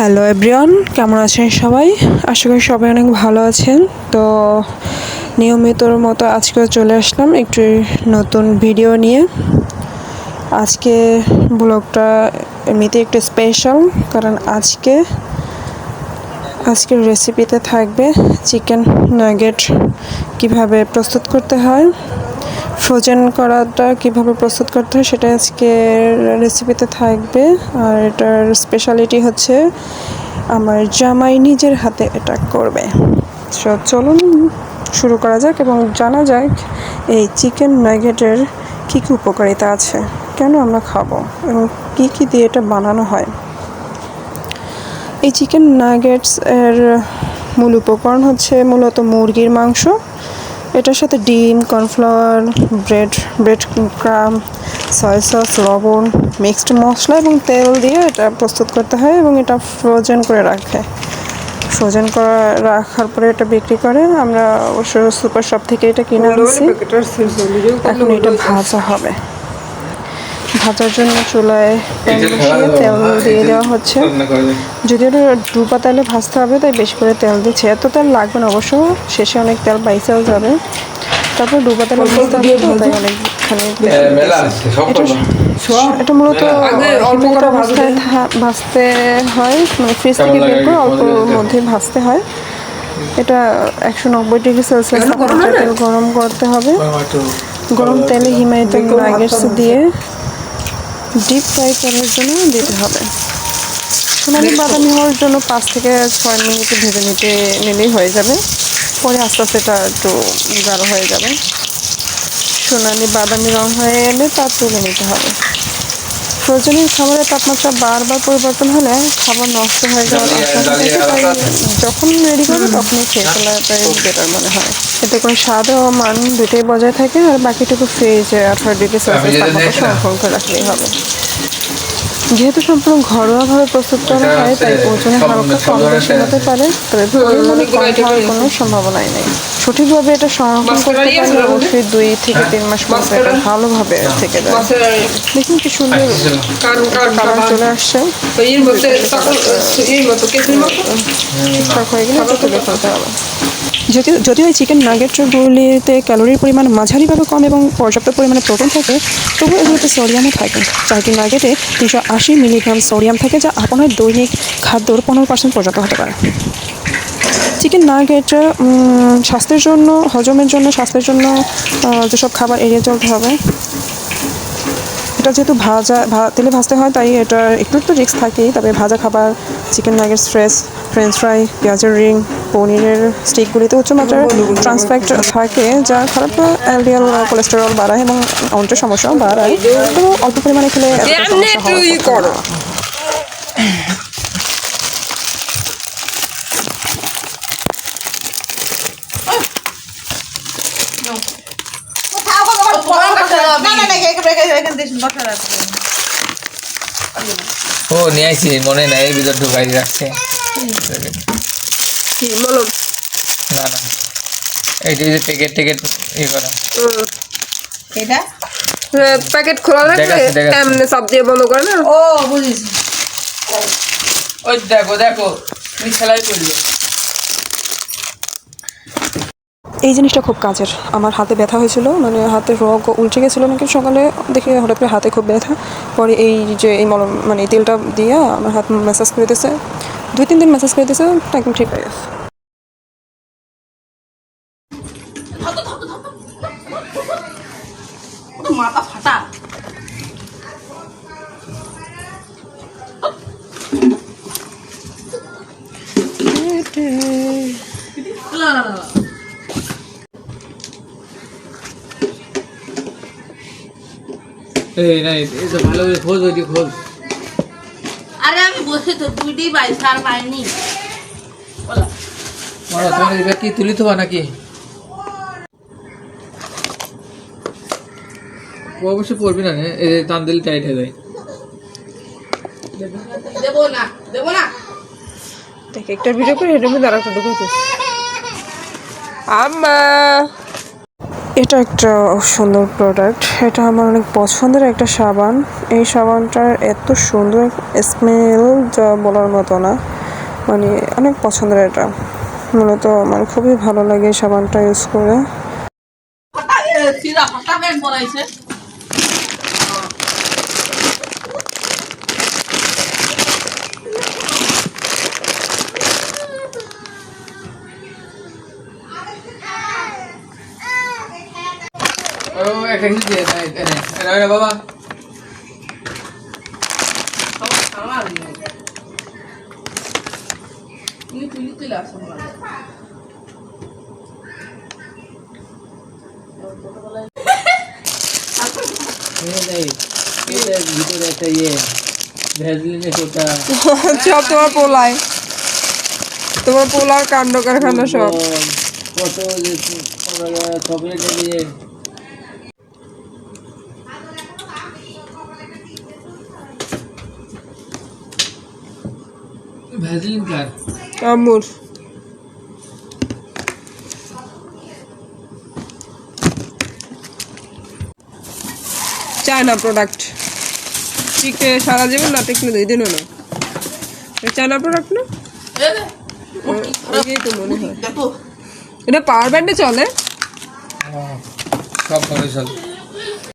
Hello everyone কেমন আছেন সবাই? আশা করি সবাই অনেক ভালো আছেন। তো নিয়মিতর মতো আজকেও চলে আসলাম একটু নতুন ভিডিও নিয়ে। আজকে ব্লগটা এমনিতে একটু স্পেশাল কারণ আজকে, আজকের রেসিপিতে থাকবে চিকেন নাগেট কীভাবে প্রস্তুত করতে হয়। ফ্রোজেন করাটা কীভাবে প্রস্তুত করতে হয় সেটা আজকে রেসিপিতে থাকবে। আর এটার স্পেশালিটি হচ্ছে আমার জামাই নিজের হাতে এটা করবে। সো চলুন শুরু করা যাক এবং জানা যাক এই চিকেন নাগেটের কী কী উপকারিতা আছে, কেন আমরা খাব এবং কী কী দিয়ে এটা বানানো হয়। এই চিকেন নাগেটস এর মূল উপকরণ হচ্ছে মূলত মুরগির মাংস এটার সাথে ডিম কর্নফ্লাওয়ার ব্রেড ব্রেড ক্রাম সয় সস লবণ মিক্সড মশলা এবং তেল দিয়ে এটা প্রস্তুত করতে হয় এবং এটা ফ্রোজেন করে রাখে। ফ্রোজেন করা রাখার পরে এটা বিক্রি করে। আমরা অবশ্য সুপার শপ থেকে এটা কিনে আনছি। এখন এটা ভাজা হবে। ভাজার জন্য চুলায় প্যান বসিয়ে তেল দিয়ে দেওয়া হচ্ছে। যদি ওটা ডুবা তেলে ভাজতে হবে তাই বেশি করে তেল দিচ্ছে। এত তেল লাগবে না অবশ্য শেষে অনেক তেল বাইসেও যাবে। তারপর ডুবা তেলে ভাজতে হবে তাই অনেকখানি এটা- এটা মূলত হিমিত অবস্থায় ভাজতে হয় মানে ফ্রিজ থেকে বের করে অল্প মধ্যে ভাজতে হয়। এটা একশো নব্বই ডিগ্রি সেলসিয়াস তেল গরম করতে হবে। গরম তেলে হিমায়িত নাগেটস দিয়ে ডিপ ফ্রাই করার জন্য দিতে হবে। সোনালি বাদামি হওয়ার জন্য পাঁচ থেকে ছয় মিনিট ভেজে নিতে নিলেই হয়ে যাবে। পরে আস্তে আস্তে এটা একটু গাঢ় হয়ে যাবে। সোনালি বাদামি রং হয়ে এলে তা তুলে নিতে হবে। ফ্রোজেনের খাবারের তাপমাত্রা বারবার পরিবর্তন হলে খাবার নষ্ট হয়ে যাওয়ার আশঙ্কা যখন রেডি করবে তখনই খেয়ে ফেলাটাই বেটার মনে হয়। এতে করে স্বাদ ও মান দুটোই বজায় থাকে আর বাকিটুকু ফ্রিজে আঠারো ডিগ্রি সেলসিয়াস তাপমাত্রা সংরক্ষণ করে রাখলেই হবে। যেহেতু সম্পূর্ণ ঘরোয়াভাবে প্রস্তুত করা হয় তাই ওজনে হালকা কম বেশি হতে পারে তবে পরিমাণে কম হওয়ার কোনো সম্ভাবনাই নেই। সঠিকভাবে এটা সংরক্ষণ করতে পারলে অবশ্যই দুই থেকে তিন মাস পর্যন্ত এটা ভালোভাবে থেকে যায়। দেখুন কি সুন্দর কালার চলে আসছে। ঠিকঠাক হয়ে গেলে এটা তুলে ফেলতে হবে। যদিও যদিও এই চিকেন নাগেটগুলিতে ক্যালোরির পরিমাণ মাঝারিভাবে কম এবং পর্যাপ্ত পরিমাণে প্রোটিন থাকে তবু এগুলোতে সোডিয়ামও থাকে। চারটি নাগেটে তিনশো আশি মিলিগ্রাম সোডিয়াম থাকে যা আপনার দৈনিক খাদ্যর পনেরো পার্সেন্ট পর্যন্ত হতে পারে। চিকেন নাগেট স্বাস্থ্যের জন্য, হজমের জন্য, স্বাস্থ্যের জন্য যেসব খাবার এড়িয়ে চলতে হবে, এটা যেহেতু ভাজা তেলে ভাজতে হয়, তাই এটা একটু একটু রিস্ক থাকেই, তবে ভাজা খাবার, chicken nuggets fresh french fry পেঁয়াজের রিং পনিরের স্টিকগুলিতে উচ্চমাত্রার ট্রান্সফ্যাক্ট থাকে যা খারাপ এলডিএল কোলেস্টেরল বাড়ায় এবং অন্ত্রের সমস্যাও বাড়ায়। তো অল্প পরিমাণে খেলে সমস্যা। ও নিয়ে আইছি মনে নাই এর ভিতর ঢুকাই রাখছে। না না। এইটা যে প্যাকেট টেকেট ইয়ে করা। প্যাকেট খোলা এমনি চাপ দিয়ে বন্ধ করে না? ও বুঝেছি। ওই দেখো দেখো। তুমি করলে। এই জিনিসটা খুব কাজের। আমার হাতে ব্যথা হয়েছিল মানে হাতে রগ উল্টে গেছিল নাকি সকালে দেখি হঠাৎ করে হাতে খুব ব্যথা। পরে এই যে এই মলম মানে তেলটা দিয়ে আমার হাত ম্যাসাজ করে দিয়েছে দুই তিন দিন ম্যাসাজ করে দিয়েছে একদম ঠিক হয়ে গেছে। মাথা ফাটা এই নাই এই ভালো খোঁজ ওইটি খোঁজ। বসে তো দুইটি বাই সার পাইনি। বলো। তোমার এবার কি তুলি থবা নাকি? ও অবশ্য পড়বি না রে, এই যে টান দিলে টাইট হয়ে যায়। দেবো না দেবো না। দেখ একটা ভিডিও করে হেঁটে আর একটা আম্মা! এটা একটা সুন্দর প্রোডাক্ট এটা আমার অনেক পছন্দের একটা সাবান। এই সাবানটার এত সুন্দর স্মেল যা বলার মতো না। মানে অনেক পছন্দের এটা। মূলত আমার খুবই ভালো লাগে সাবানটা ইউজ করে। একটা কিছু দিয়ে দেয় বাবা সব তোমার পোলায়। তোমার পোলার কাণ্ড কারখানা সব। কত চকলেট দিয়ে ভ্যাসলিন কার? আমুর। চায়না প্রোডাক্ট টিকে সারা জীবন না টিকলে দুই দিনও না। চায়না প্রোডাক্ট না? তো মনে হয়। দেখো। এটা পাওয়ার ব্যান্ডে চলে? সব ভালো চলে।